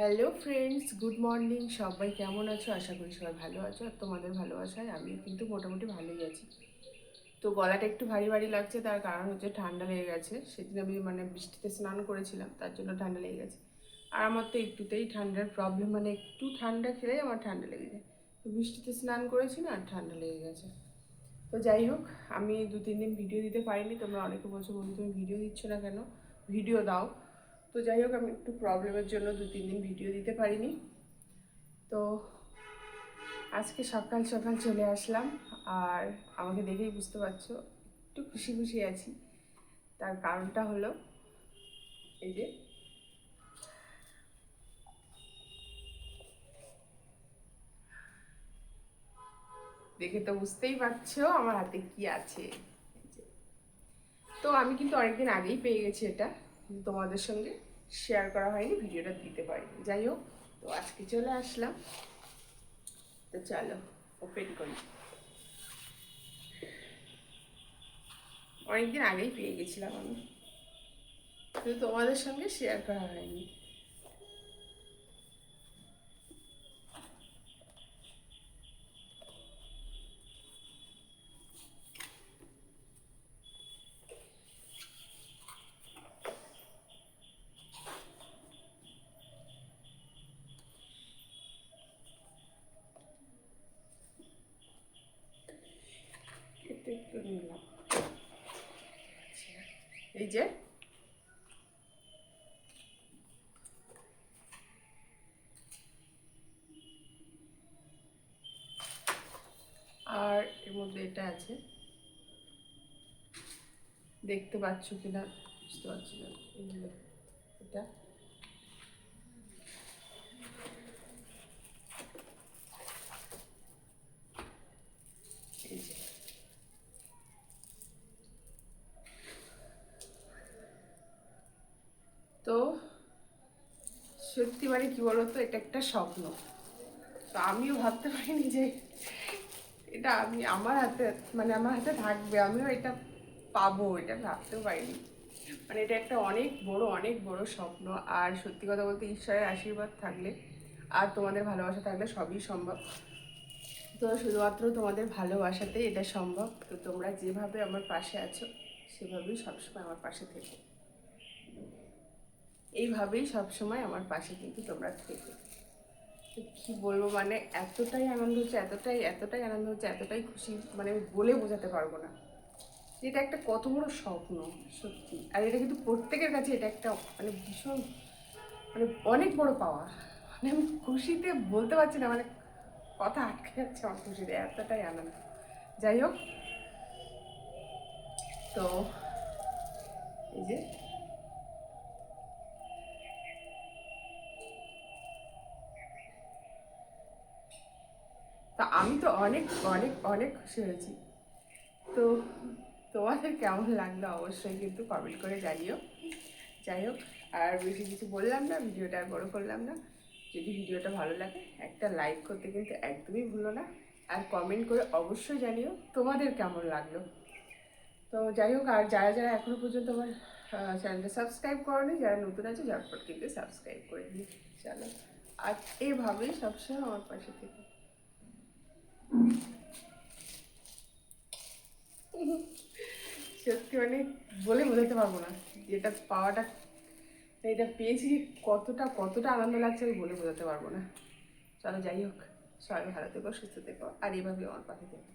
Hello friends good morning সবাই কেমন আছো? আশা করি সবাই ভালো আছো আর তোমাদের ভালো ভালোবাসায় আমি কিন্তু মোটামুটি ভালোই আছি। তো গলাটা একটু ভারী ভারী লাগছে, তার কারণ হচ্ছে ঠান্ডা লেগে গেছে। সেদিন আমি মানে বৃষ্টিতে স্নান করেছিলাম, তার জন্য ঠান্ডা লেগে গেছে। আর আমার তো একটুতেই ঠান্ডার প্রবলেম মানে একটু ঠান্ডা খেলেই আমার ঠান্ডা লেগে যায়। তো বৃষ্টিতে স্নান করেছি না, আর ঠান্ডা লেগে গেছে। তো যাই হোক, আমি দু তিন দিন ভিডিও দিতে পারিনি। তোমরা অনেকে বলছো, বন্ধু, তুমি ভিডিও দিচ্ছ না কেন? ভিডিও দাও। তো যাই হোক, আমি একটু প্রবলেমের জন্য দু, তিন দিন ভিডিও দিতে পারিনি। তো আজকে সকাল সকাল চলে আসলাম। আর আমাকে দেখেই বুঝতে পারছ, একটু খুশি খুশি আছি। তার কারণটা হলো, এই যে, দেখে তো বুঝতেই পারছ আমার হাতে কি আছে। তো আমি কিন্তু অনেকদিন আগেই পেয়ে গেছি এটা। তোমাদের সঙ্গে শেয়ার করা হয়নি, ভিডিওটা দিতে পারি যাই হোক, তো আজকে চলে আসলাম। তো চলো ওপেন করি। অনেকদিন আগেই পেয়ে গেছিলাম আমি। কিন্তু তোমাদের সঙ্গে শেয়ার করা হয়নি। কেটে একটু নিলাম এই যে। আর এর মধ্যে এটা আছে। দেখতে পাচ্ছ কিনা? বুঝতে পারছি না। এটা এই যে তো সত্যি মানে কি বলতো, এটা একটা স্বপ্ন। তো আমিও ভাবতে পারিনি যে এটা আমি আমার হাতে মানে আমার হাতে থাকবে, আমিও এটা পাবো, এটা ভাবতেও পারিনি। মানে এটা একটা অনেক বড় অনেক বড় স্বপ্ন। আর সত্যি কথা বলতে ঈশ্বরের আশীর্বাদ থাকলে আর তোমাদের ভালোবাসা থাকলে সবই সম্ভব। তো শুধুমাত্র তোমাদের ভালোবাসাতেই এটা সম্ভব। তো তোমরা যেভাবে আমার পাশে আছো, সেভাবেই সবসময় আমার পাশে থেকো। এইভাবেই সবসময় আমার পাশে কিন্তু তোমরা থেকে। কী বলব মানে এতটাই আনন্দ হচ্ছে, এতটাই এতটাই আনন্দ হচ্ছে, এতটাই খুশি মানে আমি বলে বোঝাতে পারব না। এটা একটা কত বড় স্বপ্ন, সত্যি। আর এটা কিন্তু প্রত্যেকের কাছে এটা একটা মানে ভীষণ মানে অনেক বড় পাওয়া। মানে আমি খুশিতে বলতে পারছি না মানে কথা আটকে যাচ্ছে আমার খুশিতে, এতটাই আনন্দ। যাই হোক, তো এই যে তা আমি তো অনেক অনেক অনেক খুশি হয়েছি। তো তোমাদের কেমন লাগল অবশ্যই কিন্তু কমেন্ট করে জানিও। যাই হোক, আর বেশি কিছু বললাম না, ভিডিওটা আর বড়ো করলাম না। যদি ভিডিওটা ভালো লাগে, একটা লাইক করতে কিন্তু একদমই ভুলো না। আর কমেন্ট করে অবশ্যই জানিও তোমাদের কেমন লাগল। তো যাই হোক, আর যারা যারা এখনও পর্যন্ত আমার চ্যানেলটা সাবস্ক্রাইব করেনি, যারা নতুন আছে, ঝটপট কিন্তু সাবস্ক্রাইব করে দিই চলো, আর এভাবেই সবসময় আমার পাশে থেকে। মানে বলে বোঝাতে পারব না। যেটা পাওয়াটা, এটা পেয়েছি কতটা কতটা আনন্দ লাগছে আমি বলে বোঝাতে পারব না। চলো যাই হোক, সবাই ভালো থেকো, সুস্থ থেকো, আর এভাবে আমার পাশে থেকো.